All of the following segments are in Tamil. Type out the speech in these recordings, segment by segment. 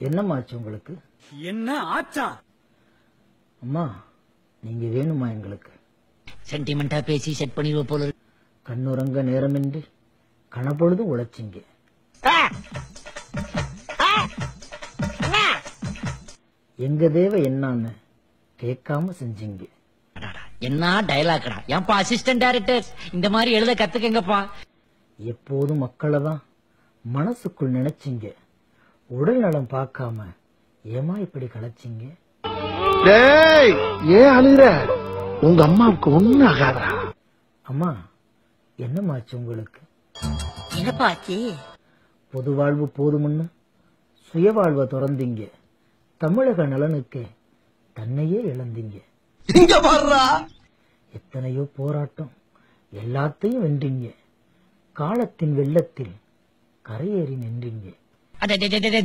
என்னமாச்சு உங்களுக்கு? என்ன ஆச்சா? அம்மா நீங்க வேணுமா எங்களுக்கு? சென்டிமெண்டா பேசி செட் பண்ணிடுவ போல. கண்ணுறங்க நேரமின்றி கணப்பொழுது உழைச்சிங்க. எங்க தேவை என்னான்னு கேட்காம செஞ்சீங்க. அடாடா, என்ன டயலாக்டா ஏன்பா அசிஸ்டன்ட் டைரக்டர் இந்த மாதிரி எழுத கத்துக்கங்கப்பா. எப்போதும் மக்களை தான் மனசுக்குள் நினைச்சீங்க. உடல் நலம் பார்க்காம ஏமா இப்படி கலைச்சிங்க டேய் ஏன் அழுகுற? உங்க அம்மாவுக்கு ஒண்ணும் ஆகாதா அம்மா என்னமாச்சு உங்களுக்கு? என்னப்பா ஆச்சு? பொது வாழ்வு போதும்னு சுய வாழ்வை திறந்தீங்க. தமிழக நலனுக்கு தன்னையே இழந்தீங்க. எத்தனையோ போராட்டம் எல்லாத்தையும் வென்றீங்க. காலத்தின் வெள்ளத்தில் கரையேறி நின்றீங்க.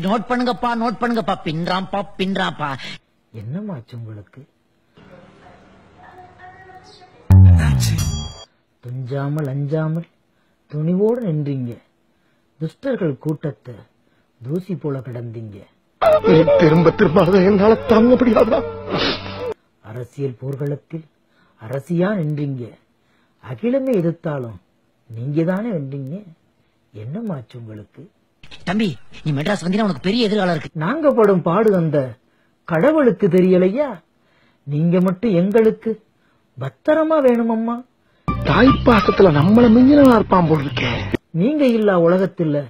நோட் பண்ணுங்கப்பா நோட் பண்ணுங்கப்பா. பின்றாம்பா பின்றாம்பா என்னமாச்சு உங்களுக்கு? துஞ்சாமல் அஞ்சாமல் துணிவோடு நின்றீங்க. துஷ்டர்கள் கூட்டத்தை தூசி போல கிடந்தீங்க. திரும்ப திரும்ப என்னால தாங்க முடியாதா? அரசியல் போர்க்களத்தில் அரசியா நின்றீங்க. அகிலமே எதிர்த்தாலும் நீங்க தானே வென்றீங்க என்னமாச்சு உங்களுக்கு? தம்பி நீ மெட்ராஸ் வந்தீங்கன்னா உனக்கு பெரிய எதிர்காலம் இருக்கு. நாங்க படும் பாடு அந்த கடவுளுக்கு தெரியலையா? நீங்க மட்டும் எங்களுக்கு பத்திரமா வேணுமம்மா. தாய்ப்பாசத்துல நம்மள மிஞ்சினா இருப்பான் போல் இருக்கே. நீங்க இல்லா உலகத்துல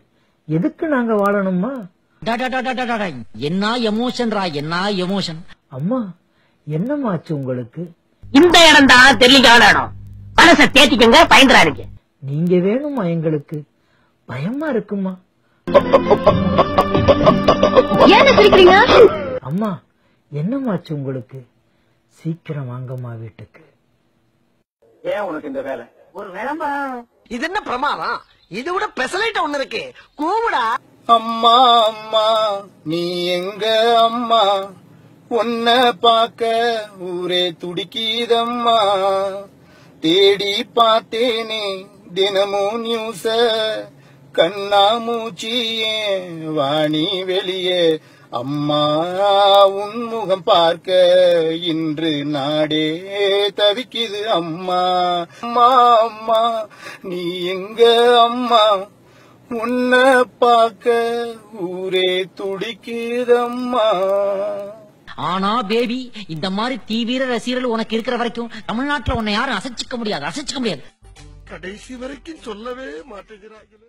எதுக்கு நாங்க வாழணுமா என்ன எமோஷன்ரா என்ன எமோஷன் அம்மா என்னமாச்சு உங்களுக்கு? இந்த இடம் தான் தெரியல இடம். மனசை தேத்திக்கங்க பயந்துறாருங்க நீங்க வேணுமா எங்களுக்கு? பயமா இருக்குமா? ஏன் சிரிக்கிறீங்க? அம்மா என்னமாச்சு உங்களுக்கு? சீக்கிரம் வாங்கம்மா வீட்டுக்கு. ஏன் உனக்கு இந்த வேலை? ஒரு விளம்பரம் இது என்ன பிரமாதம்? இது விட பெசலைட் ஒண்ணு இருக்கு. கூவுடா. அம்மா அம்மா நீ எங்க அம்மா? உன்னை பார்க்க ஊரே துடிக்குதம்மா. தேடி பார்த்தேனே தினமும் நியூஸ கண்ணா மூச்சியே வாணி வெளியே அம்மா உன் முகம் பார்க்க இன்று நாடே தவிக்குது அம்மா. அம்மா அம்மா நீ எங்க அம்மா? உன்னை பார்க்க ஊரே துடிக்குதம்மா ஆனா பேபி இந்த மாதிரி தீவிர ரசிகர்கள் உனக்கு இருக்கிற வரைக்கும் தமிழ்நாட்டுல உன்னை யாரும் அசைச்சிக்க முடியாது அசைச்சிக்க முடியாது. கடைசி வரைக்கும் சொல்லவே மாட்டேங்கிறாங்களே